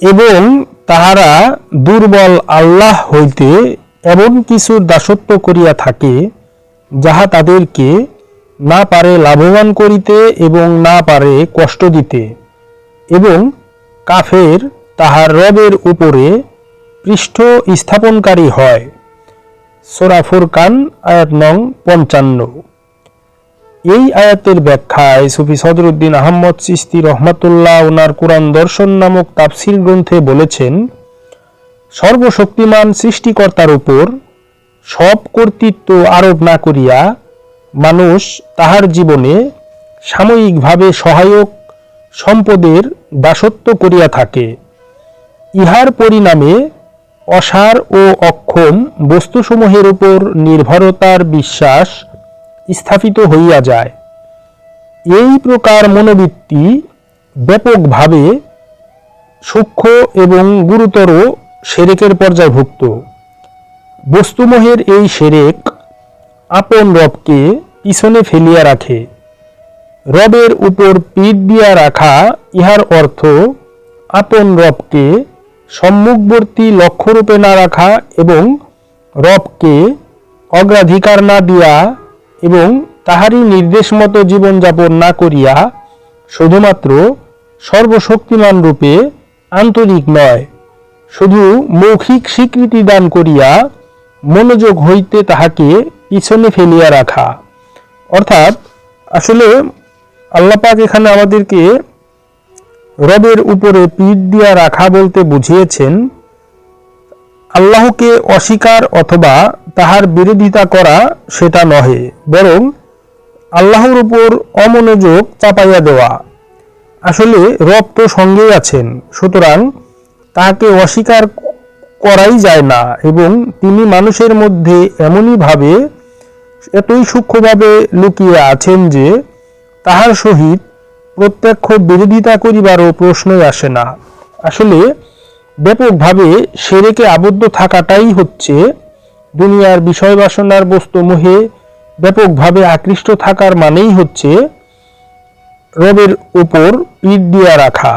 এবং তাহারা দুর্বল আল্লাহ হইতে এমন কিছু দাসত্ব করিয়া থাকে, যাহা তাদেরকে না পারে লাভবান করিতে এবং না পারে কষ্ট দিতে। এবং কাফের তাহার রবের উপরে পৃষ্ঠ স্থাপনকারী হয়। সোরাফুর কান আয়াত নং পঞ্চান্ন। এই আয়াতের ব্যাখ্যায় সুফি সদরুদ্দিন আহমদ চিস্তি রহমাতুল্লাহ ওনার কোরআন দর্শন নামক তাফসির গ্রন্থে বলেছেন, সর্বশক্তিমান সৃষ্টিকর্তার উপর সব কর্তৃত্ব আরোপ না করিয়া মানুষ তাহার জীবনে সাময়িকভাবে সহায়ক সম্পদের দাসত্ব করিয়া থাকে। ইহার পরিণামে অসার ও অক্ষম বস্তুসমূহের উপর নির্ভরতার বিশ্বাস স্থাপিত হইয়া যায়। এই প্রকার মনোবৃত্তি ব্যাপকভাবে সূক্ষ্ম এবং গুরুতর সেরেকের পর্যায়ভুক্ত। বস্তুমোহের এই সেরেক আপন রবকে পিছনে ফেলিয়া রাখে। রবের উপর পিঠ দিয়া রাখা ইহার অর্থ আপন রবকে সম্মুখবর্তী লক্ষ্যরূপে না রাখা এবং রবকে অগ্রাধিকার না দিয়া এবং তাহারই নির্দেশ মতো জীবনযাপন না করিয়া শুধুমাত্র সর্বশক্তিমান রূপে আন্তরিক নয়, শুধু মৌখিক স্বীকৃতি দান করিয়া মনোযোগ হইতে তাহাকে পিছনে ফেলিয়া রাখা। অর্থাৎ, আসলে আল্লাপাক এখানে আমাদেরকে রবের উপরে পিঠ দিয়া রাখা বলতে বুঝিয়েছেন, আল্লাহকে অস্বীকার অথবা তাহার বিরোধিতা করা সেটা নহে, বরং আল্লাহর উপর অমনোযোগ চাপাইয়া দেওয়া। আসলে রব তো সঙ্গেই আছেন, সুতরাং তাহাকে অস্বীকার করাই যায় না, এবং তিনি মানুষের মধ্যে এমনইভাবে এতই সূক্ষ্মভাবে লুকিয়ে আছেন যে তাহার সহিত প্রত্যক্ষ বিরোধিতা করিবারও প্রশ্নই আসে না। আসলে ব্যাপকভাবে সেরেকে আবদ্ধ থাকাটাই হচ্ছে দুনিয়ার বিষয় বাসনার বস্তু মোহে ব্যাপকভাবে আকৃষ্ট থাকার মানেই হচ্ছে রবের উপর পিঠ দিয়া রাখা।